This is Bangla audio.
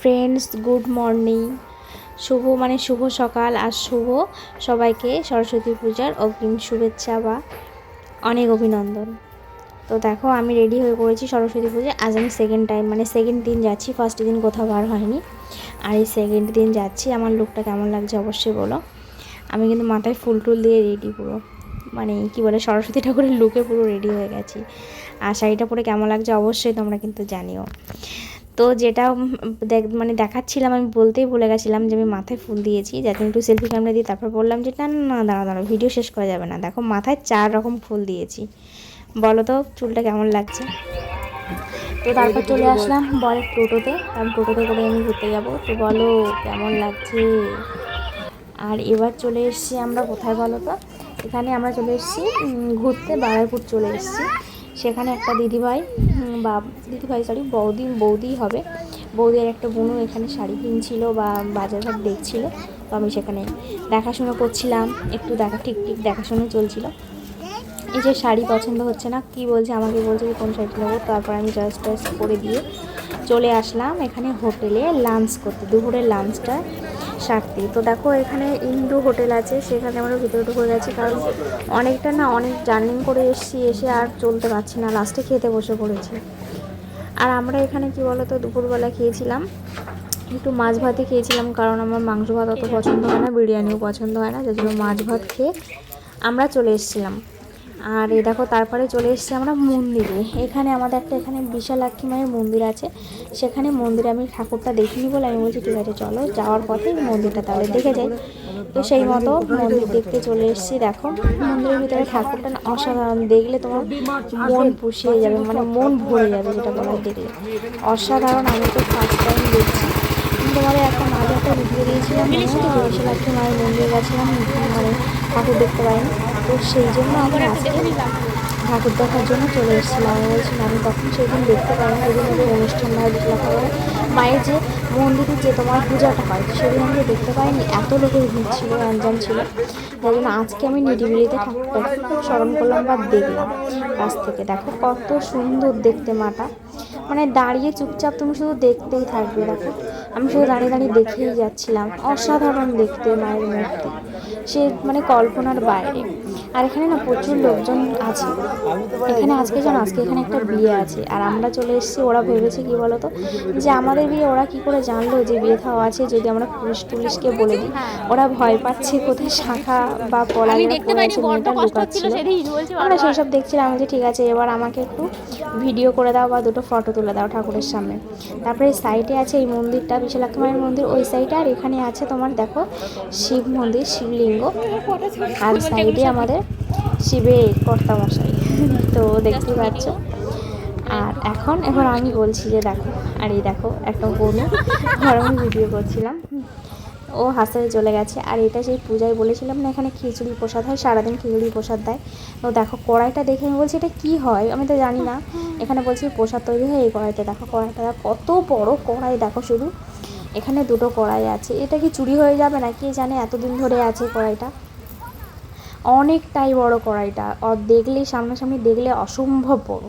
ফ্রেন্ডস গুড মর্নিং শুভ মানে শুভ সকাল আর শুভ সবাইকে সরস্বতী পূজার অগ্রিম শুভেচ্ছা বা অনেক অভিনন্দন। তো দেখো, আমি রেডি হয়ে পড়েছি সরস্বতী পুজো আজ আমি সেকেন্ড টাইম মানে সেকেন্ড দিন যাচ্ছি ফার্স্ট দিন কোথাও বার হয়নি। আর এই সেকেন্ড দিন যাচ্ছি, আমার লুকটা কেমন লাগছে অবশ্যই বলো। আমি কিন্তু মাথায় ফুল টুল দিয়ে রেডি পুরো। মানে কি বলে, সরস্বতী ঠাকুরের লুকে পুরো রেডি হয়ে গেছি। আর শাড়িটা পরে কেমন লাগছে অবশ্যই তোমরা কিন্তু জানিও। তো যেটা দেখ মানে দেখাচ্ছিলাম, আমি বলতেই ভুলে গেছিলাম যে আমি মাথায় ফুল দিয়েছি যাতে একটু সেলফি ক্যামেরা দিয়ে তারপর বললাম যে, না না দাঁড়া দাঁড়া ভিডিও শেষ করা যাবে না। দেখো, মাথায় চার রকম ফুল দিয়েছি। বলো তো, চুলটা কেমন লাগছে? তো তারপর চলে আসলাম বরের টোটোতে। কারণ টোটোতে করে আমি ঘুরতে যাব। তো বলো, কেমন লাগছে? আর এবার চলে এসেছি আমরা, কোথায় বলো তো? এখানে আমরা চলে এসেছি ঘুরতে বারাইপুর চলে এসেছি। সেখানে একটা দিদিভাই বা দিদিভাই সরি বৌদি বৌদি হবে। বৌদি আর একটা বোনও এখানে শাড়ি কিনছিল বা বাজার ঘাট দেখছিল, তো আমি সেখানে দেখাশুনো করছিলাম, একটু দেখা, ঠিক ঠিক দেখাশুনো চলছিল। এই যে শাড়ি পছন্দ হচ্ছে না, কি বলছে, আমাকে বলছে যে কোন শাড়ি নেব, তারপর আমি জাস্ট টয়েস করে দিয়ে চলে আসলাম এখানে হোটেলে লাঞ্চ করতে, দুপুরের লাঞ্চটা সারতে তো দেখো, এখানে ইন্দু হোটেল আছে, সেখানে আমরা ভিতরে ঢুকে গেছি কারণ অনেকটা না অনেক জার্নিং করে এসেছি, এসে আর চলতে পারছি না, লাস্টে খেতে বসে পড়েছি। আর আমরা এখানে কি বলতো, দুপুরবেলা খেয়েছিলাম, একটু মাছ ভাতই খেয়েছিলাম কারণ আমার মাংস ভাত অত পছন্দ হয় না, বিরিয়ানিও পছন্দ হয় না জন্য মাছ ভাত খেয়ে আমরা চলে এসেছিলাম। আর এই দেখো, তারপরে চলে এসেছি আমরা মন্দিরে। এখানে আমাদের একটা এখানে বিশালাক্ষী মায়ের মন্দির আছে। সেখানে মন্দিরে আমি ঠাকুরটা দেখিনি বলে আমি বলছি, ঠিক আছে, চলো যাওয়ার পথে মন্দিরটা তাহলে দেখে যাই। তো সেই মতো মন্দির দেখতে চলে এসেছি। দেখো, মন্দিরের ভিতরে ঠাকুরটা অসাধারণ। দেখলে তোমার মন পুষিয়ে যাবে মানে মন ভরে যাবে যেটা বলার দেখলে অসাধারণ, আমি তো ফার্স্ট টাইম দেখছি। আমি তোমাদের একটা মাঝে একটা ভিডিও দিয়েছিলাম, মনে হচ্ছে মায়ের মন্দিরে গেছিলাম মানে ঠাকুর দেখতে পাইনি তো সেই জন্য আমি আজকে ঠাকুর দেখার জন্য চলে এসেছিলাম। আমি বলছিলাম আমি তখন সেদিন দেখতে পাইনি যেদিন ওদের অনুষ্ঠান হয় বিশালাক্ষী মায়ের মায়ের যে মন্দিরে যে তোমার পূজাটা হয় সেদিন আমি দেখতে পাইনি। এত লোকের ভিড় ছিল অঞ্জান ছিল। তাই জন্য আজকে আমি নিরিবিলিতে ঠাকুরটাকে খুব স্মরণ করলাম বা দেখলাম কাছ থেকে। দেখো কত সুন্দর দেখতে মাটা। মানে দাঁড়িয়ে চুপচাপ তুমি শুধু দেখতেই থাকবে দেখো। আমি শুধু দাঁড়িয়ে দাঁড়িয়ে দেখেই যাচ্ছিলাম। অসাধারণ দেখতে মায়ের মূর্তি। সে মানে কল্পনার বাইরে। আর এখানে না প্রচুর লোকজন আছে। এখানে আজকে জানো আজকে এখানে একটা বিয়ে আছে। আর আমরা চলে এসেছি ওরা ভেবেছে কি বলতো? যে আমাদের বিয়ে ওরা কি করে জানলো যে বিয়ে খাওয়া আছে? যদি আমরা পুলিশ টুলিশকে বলে দিই ওরা ভয় পাচ্ছে কোথায় শাখা বা পড়ে আছে মেয়েটা লুকাচ্ছিল। আমরা সেই সব দেখছিলাম যে ঠিক আছে এবার আমাকে একটু ভিডিও করে দাও বা দুটো ফটো তুলে দাও ঠাকুরের সামনে। তারপরে এই সাইডে আছে এই মন্দিরটা বিশালাক্ষী মায়ের মন্দির। ওই সাইডে আর এখানে আছে তোমার দেখো শিব মন্দির শিবলিঙ্গ আর সাইডে আমাদের শিবের কর্তামশাই। তো দেখতে পাচ্ছ। আর এখন এবার আমি বলছি যে দেখো আর এই দেখো একটা বোন। ঘর আমি ভিডিও করছিলাম। ও হাসতে চলে গেছে। আর এটা সেই পূজায় বলেছিলাম না এখানে খিচুড়ি প্রসাদ হয় সারাদিন খিচুড়ি প্রসাদ দেয়। তো দেখো কড়াইটা দেখে আমি বলছি এটা কী হয়? আমি তো জানি না। এখানে বলছি প্রসাদ তৈরি হয় এই কড়াইতে। দেখো কড়াইটা কত বড় কড়াই দেখো শুধু। এখানে দুটো কড়াই আছে। এটা কি চুরি হয়ে যাবে না কে জানে? এতদিন ধরে আছে কড়াইটা। অনেকটাই বড় কড়াইটা। দেখলে, সামনাসামনি দেখলে অসম্ভব বড়।